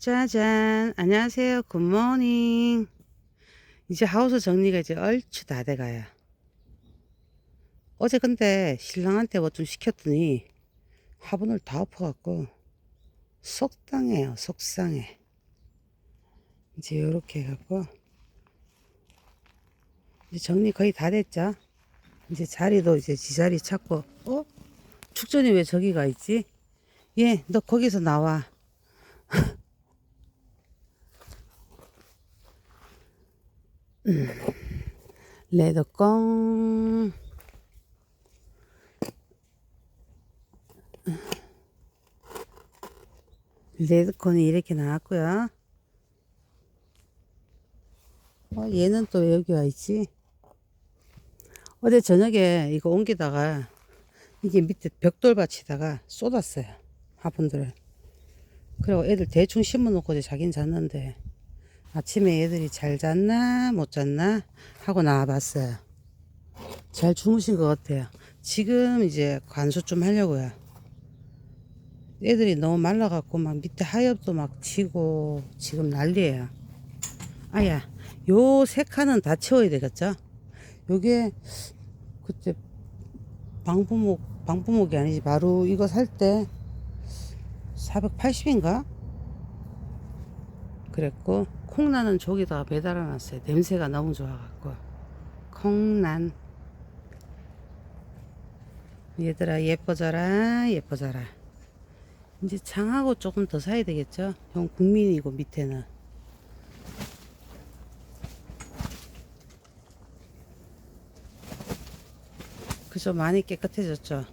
짜잔. 안녕하세요. 굿모닝 이제 하우스 정리가 이제 얼추 다 돼가요. 어제 근데 신랑한테 뭐 좀 시켰더니 화분을 다 엎어갖고 속상해요. 속상해. 이제 요렇게 해갖고 이제 정리 거의 다 됐죠? 이제 자리도 이제 지자리 찾고 어? 축전이 왜 저기 가 있지? 얘 너 거기서 나와 레드꽁 레드콘이 이렇게 나왔고요. 어, 얘는 또왜 여기 와 있지? 어제 저녁에 이거 옮기다가 이게 밑에 벽돌밭에다가 쏟았어요. 화분들을. 그리고 애들 대충 심어놓고 자긴 잤는데 아침에 애들이 잘 잤나 못 잤나 하고 나와봤어요. 잘 주무신 것 같아요. 지금 이제 관수 좀 하려고요. 애들이 너무 말라갖고 막 밑에 하엽도 막 치고 지금 난리예요. 아야, 요 세 칸은 다 채워야 되겠죠? 요게 그때 방부목 방부목이 아니지 바로 이거 살 때 480인가? 그랬고 콩나는 저기다가 매달아 놨어요. 냄새가 너무 좋아갖고 콩난 얘들아 예뻐져라 예뻐져라 이제 장하고 조금 더 사야 되겠죠? 형 국민이고 밑에는 그죠 많이 깨끗해졌죠?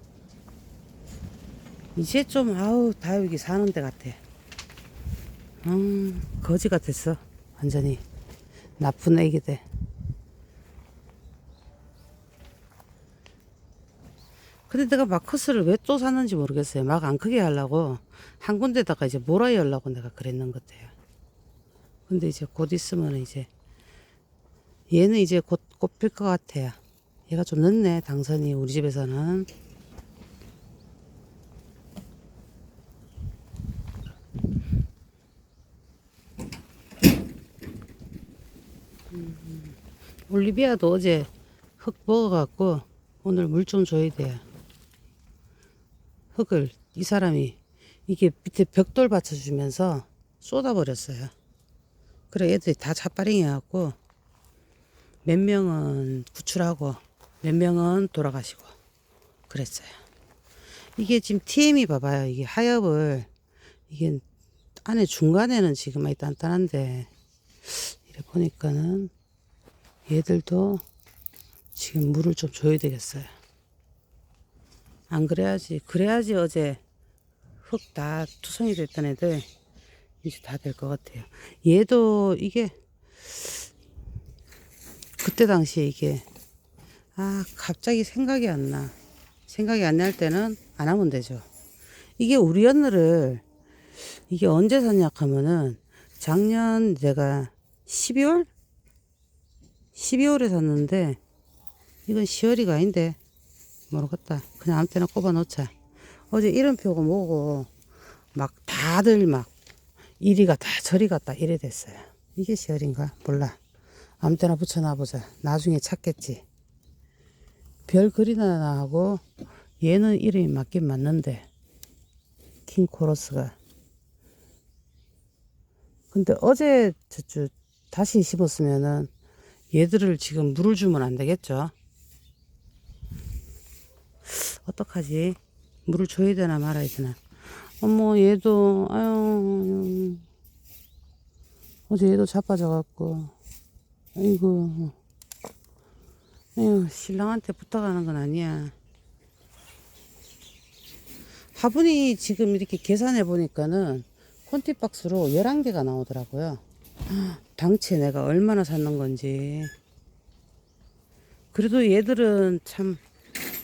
이제 좀 아우 다 여기 사는 데 같아. 음 거지 같았어 완전히 나쁜 애기들. 근데 내가 마커스를 왜 또 샀는지 모르겠어요. 막 안 크게 하려고 한 군데다가 이제 몰아 열라고 내가 그랬는 것 같아요. 근데 이제 곧 있으면 이제 얘는 이제 곧 꼽힐 것 같아요. 얘가 좀 늦네 당선이 우리 집에서는. 올리비아도 어제 흙 먹어갖고 오늘 물 좀 줘야 돼요. 흙을 이 사람이 이게 밑에 벽돌 받쳐주면서 쏟아버렸어요. 그래 애들이 다 자빠링해갖고 몇 명은 구출하고 몇 명은 돌아가시고 그랬어요. 이게 지금 TM이 봐봐요. 이게 하엽을 이게 안에 중간에는 지금 많이 단단한데 이래 보니까는 얘들도 지금 물을 좀 줘야 되겠어요. 안 그래야지 그래야지 어제 흙 다 투성이 됐던 애들 이제 다 될 것 같아요. 얘도 이게 그때 당시에 이게 아 갑자기 생각이 안 나. 생각이 안 날 때는 안 하면 되죠. 이게 우리 언니를 이게 언제 샀냐 하면은 작년 내가 12월 12월에 샀는데 이건 10월이가 아닌데 모르겠다. 그냥 아무 때나 꼽아 놓자. 어제 이름표고 뭐고 막 다들 막 이리 갔다 저리 갔다 이래 됐어요. 이게 10월인가 몰라. 아무 때나 붙여놔 보자. 나중에 찾겠지. 별 그리나 하고 얘는 이름이 맞긴 맞는데 킹코러스가 근데 어제 저저 다시 씹었으면은 얘들을 지금 물을 주면 안 되겠죠? 어떡하지? 물을 줘야 되나 말아야 되나? 어머 얘도 아유 어제 얘도 자빠져갖고 아이고 아유 신랑한테 부탁하는 건 아니야. 화분이 지금 이렇게 계산해 보니까는 콘티박스로 11개가 나오더라고요. 당체 내가 얼마나 샀는 건지. 그래도 얘들은 참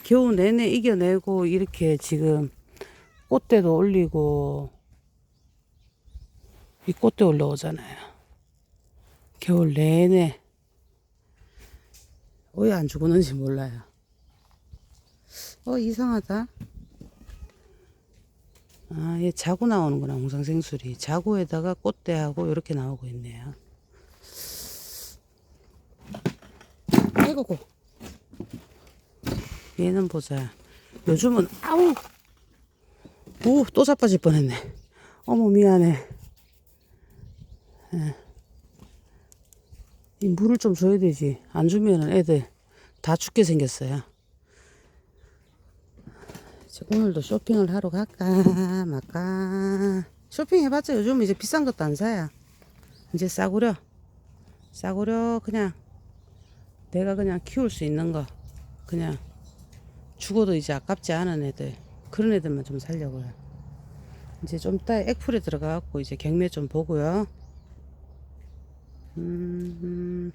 겨우 내내 이겨내고 이렇게 지금 꽃대도 올리고 이 꽃대 올라오잖아요. 겨울 내내 왜 안 죽었는지 몰라요. 어 이상하다. 아, 얘 자구 나오는구나, 홍상생술이. 자구에다가 꽃대하고 이렇게 나오고 있네요. 아이고고. 얘는 보자. 요즘은, 아우! 오, 또 자빠질 뻔했네. 어머, 미안해. 예. 이 물을 좀 줘야 되지. 안 주면은 애들 다 죽게 생겼어요. 오늘도 쇼핑을 하러 갈까 말까. 쇼핑 해봤자 요즘 이제 비싼 것도 안 사야. 이제 싸구려. 싸구려 그냥 내가 그냥 키울 수 있는 거 그냥 죽어도 이제 아깝지 않은 애들 그런 애들만 좀 살려고요. 이제 좀 이따 액풀에 들어가갖고 이제 경매 좀 보고요. 음,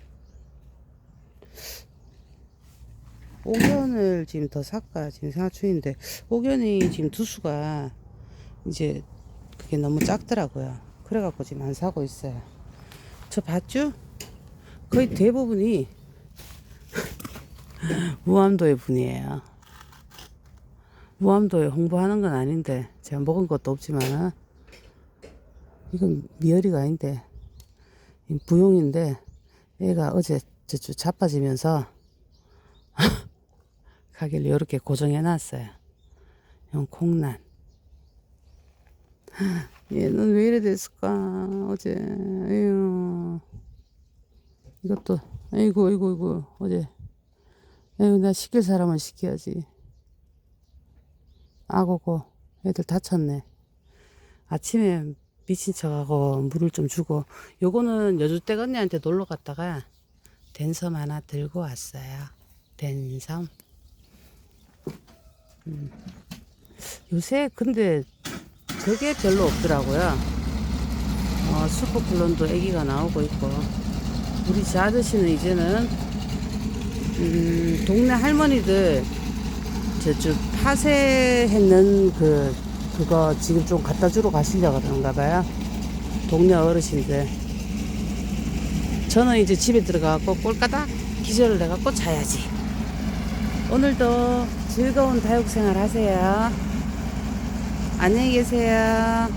옥연을 지금 더 살까 지금 생각 중인데 옥연이 지금 두수가 이제 그게 너무 작더라고요. 그래갖고 지금 안 사고 있어요. 저 봤죠? 거의 대부분이 무암도의 분이에요. 무암도에 홍보하는 건 아닌데 제가 먹은 것도 없지만 이건 미열이가 아닌데 이 부용인데 얘가 어제 저쪽 자빠지면서 가게를 이렇게 고정해 놨어요. 이건 콩란. 얘는 왜 이래 됐을까? 어제. 에휴 이것도. 아이고 아이고 아이고. 어제. 에휴 나 시킬 사람은 시켜야지. 아고고 애들 다쳤네. 아침에 미친 척하고 물을 좀 주고. 요거는 여주댁 언니한테 놀러 갔다가 댄섬 하나 들고 왔어요. 댄섬 음. 요새 근데 저게 별로 없더라고요 어, 슈퍼플론도 애기가 나오고 있고 우리 제 아저씨는 이제는 음, 동네 할머니들 저쪽 파쇄했는 그 그거 지금 좀 갖다 주러 가시려고 그런가 봐요. 동네 어르신들. 저는 이제 집에 들어가고 꼴까닥 기절을 해갖고 자야지. 오늘도 즐거운 다육 생활 하세요. 안녕히 계세요.